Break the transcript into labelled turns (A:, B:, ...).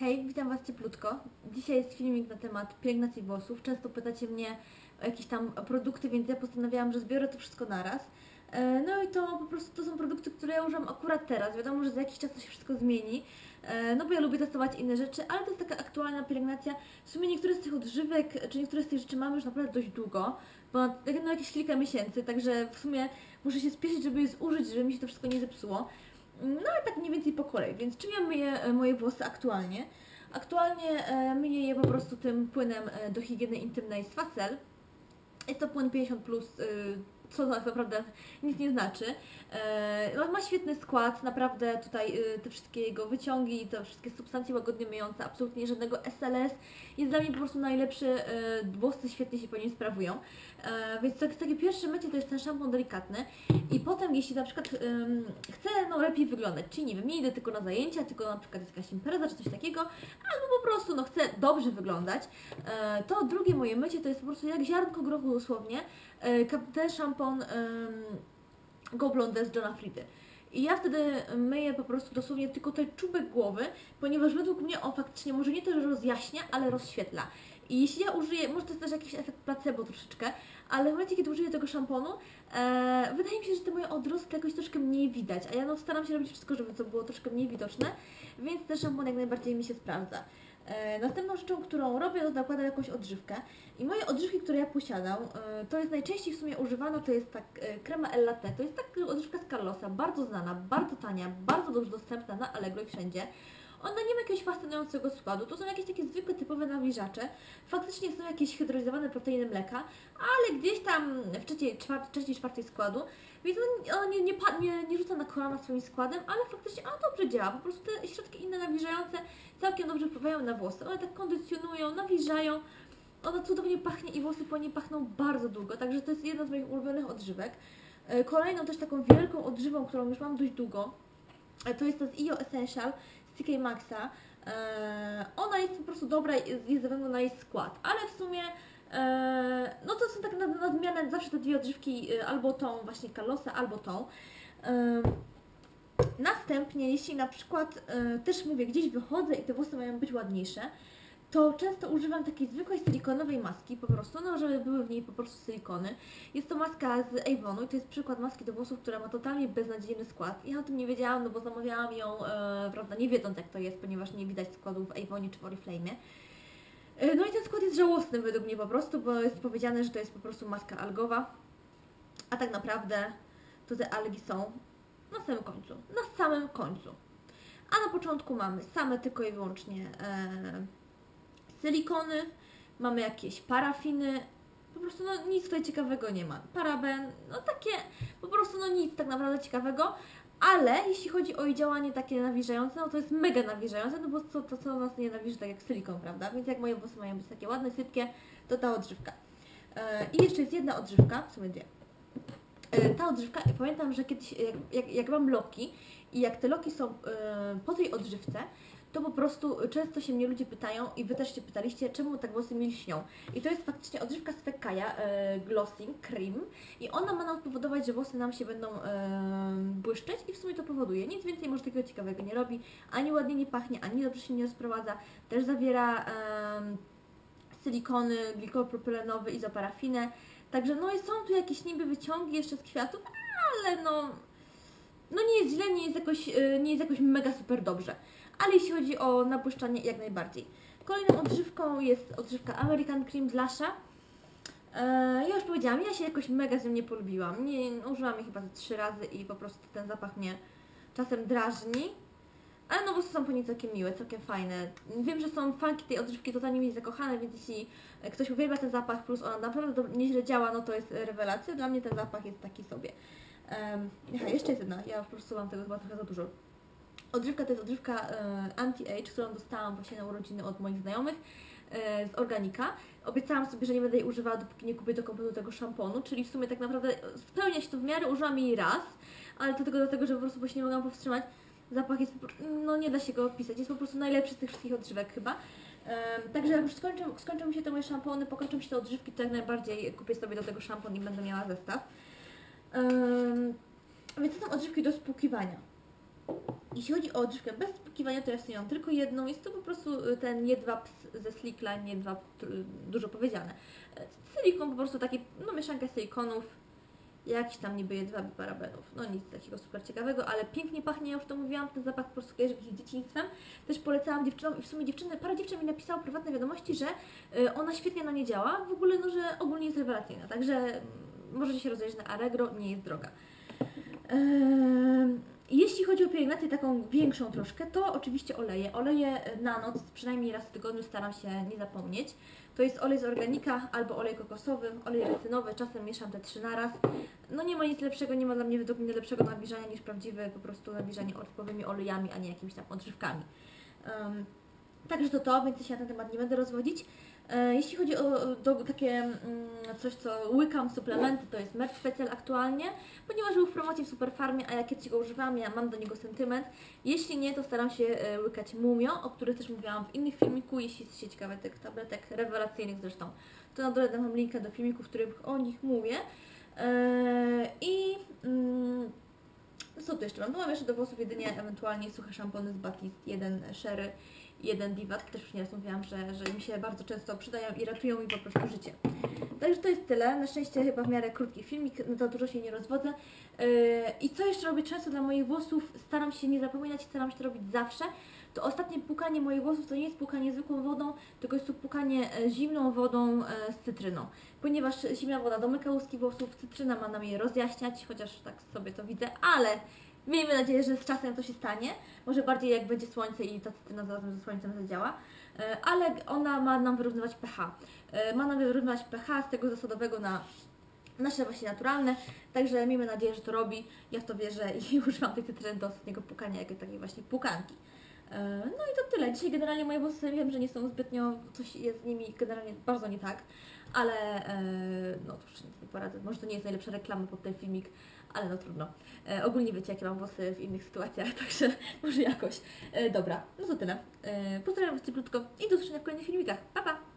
A: Hej, witam Was cieplutko. Dzisiaj jest filmik na temat pielęgnacji włosów. Często pytacie mnie o jakieś tam produkty, więc ja postanowiłam, że zbiorę to wszystko naraz. E, No i to po prostu to są produkty, które ja używam akurat teraz. Wiadomo, że za jakiś czas to się wszystko zmieni. E, No bo ja lubię testować inne rzeczy, ale to jest taka aktualna pielęgnacja. W sumie niektóre z tych odżywek, czy niektóre z tych rzeczy mamy już naprawdę dość długo, bo no jakieś kilka miesięcy, także w sumie muszę się spieszyć, żeby je zużyć, żeby mi się to wszystko nie zepsuło. No ale tak mniej więcej po kolei, więc czym ja myję moje włosy aktualnie? Aktualnie e, myję je po prostu tym płynem e, do higieny intymnej z Facel. Jest to płyn 50+, plus, y, co tak naprawdę nic nie znaczy. E, no, ma świetny skład, naprawdę tutaj y, te wszystkie jego wyciągi, te wszystkie substancje łagodnie myjące, absolutnie żadnego SLS. Jest dla mnie po prostu najlepszy, e, włosy świetnie się po nim sprawują. E, Więc tak, takie pierwsze mycie to jest ten szampon delikatny i potem jeśli na przykład chcę no, lepiej wyglądać, czyli nie wiem, nie idę tylko na zajęcia, tylko na przykład jest jakaś impreza czy coś takiego, albo po prostu no, chcę dobrze wyglądać, to drugie moje mycie to jest po prostu jak ziarnko grochu dosłownie, ten szampon Go Blonde z Johna. I ja wtedy myję po prostu dosłownie tylko ten czubek głowy, ponieważ według mnie on faktycznie może nie to, że rozjaśnia, ale rozświetla. I jeśli ja użyję, może to jest też jakiś efekt placebo troszeczkę, ale w momencie, kiedy użyję tego szamponu, e, wydaje mi się, że te moje odrostki jakoś troszkę mniej widać, a ja no staram się robić wszystko, żeby to było troszkę mniej widoczne, więc ten szampon jak najbardziej mi się sprawdza. E, następną rzeczą, którą robię, to nakładam jakąś odżywkę. I moje odżywki, które ja posiadam, e, to jest najczęściej w sumie używana, to jest tak e, krema El Latte. To jest tak odżywka z Carlosa, bardzo znana, bardzo tania, bardzo dobrze dostępna na Allegro i wszędzie. Ona nie ma jakiegoś fascynującego składu, to są jakieś takie zwykłe, typowe nawilżacze. Faktycznie są jakieś hydrolizowane proteiny mleka, ale gdzieś tam w trzeciej, czwart, trzeciej czwartej składu, więc on- ona nie, nie, nie, nie rzuca na kolana swoim składem, ale faktycznie ona dobrze działa. Po prostu te środki inne nawilżające całkiem dobrze wpływają na włosy. One tak kondycjonują, nawilżają. Ona cudownie pachnie i włosy po niej pachną bardzo długo, także to jest jedna z moich ulubionych odżywek. E, Kolejną też taką wielką odżywą, którą już mam dość długo, e, to jest to z IO Essential CK Maxa. E, Ona jest po prostu dobra i ze względu na jej skład, ale w sumie e, no to są tak na, na zmianę zawsze te dwie odżywki, e, albo tą właśnie Carlosa, albo tą. Następnie, jeśli na przykład też mówię, gdzieś wychodzę i te włosy mają być ładniejsze, to często używam takiej zwykłej silikonowej maski, po prostu, no żeby były w niej po prostu silikony. Jest to maska z Avonu i to jest przykład maski do włosów, która ma totalnie beznadziejny skład. Ja o tym nie wiedziałam, no bo zamawiałam ją, e, prawda, nie wiedząc jak to jest, ponieważ nie widać składu w Avonie czy w Oriflame. E, No i ten skład jest żałosny według mnie po prostu, bo jest powiedziane, że to jest po prostu maska algowa, a tak naprawdę to te algi są na samym końcu. Na samym końcu. A na początku mamy same tylko i wyłącznie e, silikony, mamy jakieś parafiny, po prostu no nic tutaj ciekawego nie ma. Paraben, no takie, po prostu no nic tak naprawdę ciekawego, ale jeśli chodzi o jej działanie takie nawilżające, no to jest mega nawilżające, no bo co, to co nas nie nawilży tak jak silikon, prawda? Więc jak moje włosy mają być takie ładne, sypkie, to ta odżywka. E, I jeszcze jest jedna odżywka, w sumie dwie. E, Ta odżywka, pamiętam, że kiedyś jak, jak, jak mam loki i jak te loki są e, po tej odżywce, to po prostu często się mnie ludzie pytają i Wy też się pytaliście, czemu tak włosy mi lśnią. I to jest faktycznie odżywka z Fekkaja, e, Glossing Cream i ona ma nam spowodować, że włosy nam się będą e, błyszczeć i w sumie to powoduje. Nic więcej może takiego ciekawego nie robi, ani ładnie nie pachnie, ani dobrze się nie rozprowadza. Też zawiera e, silikony, glikopropylenowy, izoparafinę. Także no i są tu jakieś niby wyciągi jeszcze z kwiatów, ale no, no nie jest źle, nie jest jakoś, y, nie jest jakoś mega super dobrze. Ale jeśli chodzi o nabłyszczanie, jak najbardziej. Kolejną odżywką jest odżywka American Cream z Lasha. E, ja już powiedziałam, ja się jakoś mega z nią nie polubiłam. Nie, użyłam jej chyba ze trzy razy i po prostu ten zapach mnie czasem drażni. Ale no włosy są po niej całkiem miłe, całkiem fajne. Wiem, że są fanki tej odżywki totalnie mi zakochane, więc jeśli ktoś uwielbia ten zapach, plus ona naprawdę nieźle działa, no to jest rewelacja. Dla mnie ten zapach jest taki sobie. Um, jeszcze jest jedna, ja po prostu mam tego chyba trochę za dużo. Odżywka to jest odżywka e, anti-age, którą dostałam właśnie na urodziny od moich znajomych e, z Organika. Obiecałam sobie, że nie będę jej używała, dopóki nie kupię do kompletu tego szamponu, czyli w sumie tak naprawdę spełnia się to w miarę, użyłam jej raz, ale to tylko dlatego, że po prostu właśnie nie mogłam powstrzymać. Zapach jest, no nie da się go opisać, jest po prostu najlepszy z tych wszystkich odżywek chyba. Także jak już skończą, skończą mi się te moje szampony, pokończą się te odżywki, to jak najbardziej kupię sobie do tego szampon i będę miała zestaw. Więc to są odżywki do spłukiwania. Jeśli chodzi o odżywkę bez kiwania, to ja mam tylko jedną. Jest to po prostu y, ten jedwab ze Slickline, jedwab, dużo powiedziane. E, Silikon po prostu taki, no mieszanka silikonów, jakiś tam niby jedwab i parabenów. No nic takiego super ciekawego, ale pięknie pachnie, ja już to mówiłam, ten zapach po prostu kojarzy mi z dzieciństwem. Też polecałam dziewczynom i w sumie dziewczyny, parę dziewczyn mi napisało prywatne wiadomości, że y, ona świetnie na nie działa, w ogóle no, że ogólnie jest rewelacyjna, także mm, możecie się rozejrzeć na Allegro, nie jest droga. Ehm, Jeśli chodzi o pielęgnację taką większą troszkę, to oczywiście oleje. Oleje na noc, przynajmniej raz w tygodniu staram się nie zapomnieć. To jest olej z organika albo olej kokosowy, olej recynowy, czasem mieszam te trzy naraz. No nie ma nic lepszego, nie ma dla mnie według mnie lepszego nawilżania niż prawdziwe po prostu nawilżanie odpływowymi olejami, a nie jakimiś tam odżywkami. Em, Także to to, więc się na ten temat nie będę rozwodzić. E, Jeśli chodzi o do, takie mm, coś, co łykam, suplementy, to jest Merch Special aktualnie, ponieważ był w promocji w Superfarmie, a ja kiedyś go używam, ja mam do niego sentyment. Jeśli nie, to staram się e, łykać Mumio, o których też mówiłam w innych filmiku, jeśli jesteście ciekawe tych tabletek, rewelacyjnych zresztą, to na dole dam Wam linkę do filmików, w których o nich mówię. E, I co tu jeszcze mam? No mam jeszcze do włosów jedynie ewentualnie suche szampony z Batiste, jeden Sherry, jeden Divat. Też już nieraz mówiłam, że, że mi się bardzo często przydają i ratują mi po prostu życie. Także to jest tyle. Na szczęście chyba w miarę krótki filmik, no to dużo się nie rozwodzę. Yy, I co jeszcze robię często dla moich włosów? Staram się nie zapominać, staram się to robić zawsze. To ostatnie płukanie moich włosów to nie jest płukanie zwykłą wodą, tylko jest to płukanie e, zimną wodą e, z cytryną. Ponieważ zimna woda domyka łuski włosów, cytryna ma nam je rozjaśniać, chociaż tak sobie to widzę, ale miejmy nadzieję, że z czasem to się stanie. Może bardziej jak będzie słońce i ta cytryna razem ze słońcem zadziała. E, Ale ona ma nam wyrównywać pH. Ma nam wyrównywać pH z tego zasadowego na nasze właśnie naturalne, także miejmy nadzieję, że to robi. Ja w to wierzę i używam tej cytryny do ostatniego pukania, jak takiej właśnie pukanki. E, No i to tyle. Dzisiaj generalnie moje włosy wiem, że nie są zbytnio, coś jest z nimi generalnie bardzo nie tak, ale e, no już nic nie poradzę. Może to nie jest najlepsza reklama pod ten filmik, ale no trudno. E, ogólnie wiecie, jakie mam włosy w innych sytuacjach, także może jakoś. Dobra, no to tyle. Pozdrawiam Was cieplutko i do zobaczenia w kolejnych filmikach. Pa, pa!